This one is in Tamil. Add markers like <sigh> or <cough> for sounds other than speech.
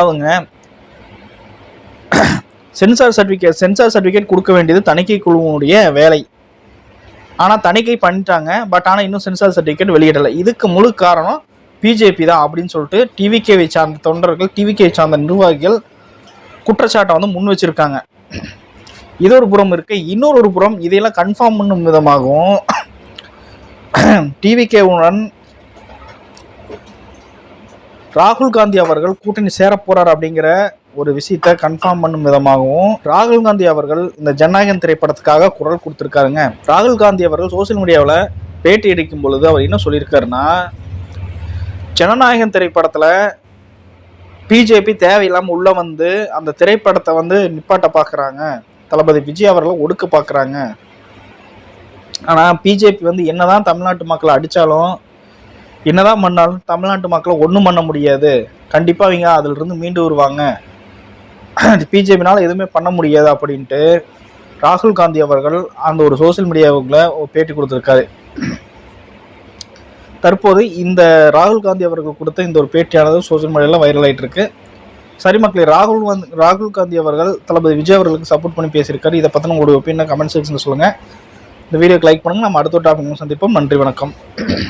அவங்க சென்சார் சர்டிஃபிகேட் சென்சார் சர்டிஃபிகேட் கொடுக்க வேண்டியது தணிக்கை குழுவினுடைய வேலை. ஆனால் தணிக்கை பண்ணிட்டாங்க பட் ஆனால் இன்னும் சென்சார் சர்டிஃபிகேட் வெளியிடலை. இதுக்கு முழு காரணம் பிஜேபி தான் அப்படின்னு சொல்லிட்டு டிவிகேவை சார்ந்த தொண்டர்கள் டிவிகே சார்ந்த நிர்வாகிகள் குற்றச்சாட்டை வந்து முன் வச்சிருக்காங்க. இது ஒரு புறம் இருக்கு. இன்னொரு ஒரு புறம் இதையெல்லாம் கன்ஃபார்ம் பண்ணும் விதமாகவும் டிவிகேவுடன் ராகுல் காந்தி அவர்கள் கூட்டணி சேரப்போறார் அப்படிங்கிற ஒரு விஷயத்த கன்ஃபார்ம் பண்ணும் விதமாகவும் ராகுல் காந்தி அவர்கள் இந்த ஜனநாயகன் திரைப்படத்துக்காக குரல் கொடுத்துருக்காருங்க. ராகுல் காந்தி அவர்கள் சோசியல் மீடியாவில் பேட்டி அடிக்கும் பொழுது அவர் என்ன சொல்லியிருக்காருன்னா ஜனநாயகன் திரைப்படத்தில் பிஜேபி தேவையில்லாமல் உள்ளே வந்து அந்த திரைப்படத்தை வந்து நிப்பாட்ட பார்க்குறாங்க தளபதி விஜய் அவர்களை ஒடுக்க பார்க்குறாங்க ஆனால் பிஜேபி வந்து என்னதான் தமிழ்நாட்டு மக்களை அடித்தாலும் என்னதான் பண்ணாலும் தமிழ்நாட்டு மக்களை ஒன்றும் பண்ண முடியாது. கண்டிப்பாக அவங்க அதிலிருந்து மீண்டு வருவாங்க. <clears throat> பிஜேபினால் எதுவுமே பண்ண முடியாது அப்படின்ட்டு ராகுல் காந்தி அவர்கள் அந்த ஒரு சோஷியல் மீடியாவுக்குள்ள ஒரு பேட்டி கொடுத்துருக்காரு. <clears throat> தற்போது இந்த ராகுல் காந்தி அவர்கள் கொடுத்த இந்த ஒரு பேட்டியானது சோஷியல் மீடியாவில் வைரல் ஆகிட்டு இருக்கு. சரி மக்களே ராகுல் வந்து ராகுல் காந்தி அவர்கள் தளபதி விஜய் அவர்களுக்கு சப்போர்ட் பண்ணி பேசியிருக்காரு. இதை பற்றின உங்களுடைய ஒப்பீனியன் கமெண்ட் செக்ஷனில் சொல்லுங்கள் இந்த வீடியோக்கு லைக் பண்ணுங்கள் நம்ம அடுத்த டாபிக் சந்திப்போம். நன்றி வணக்கம். <clears throat>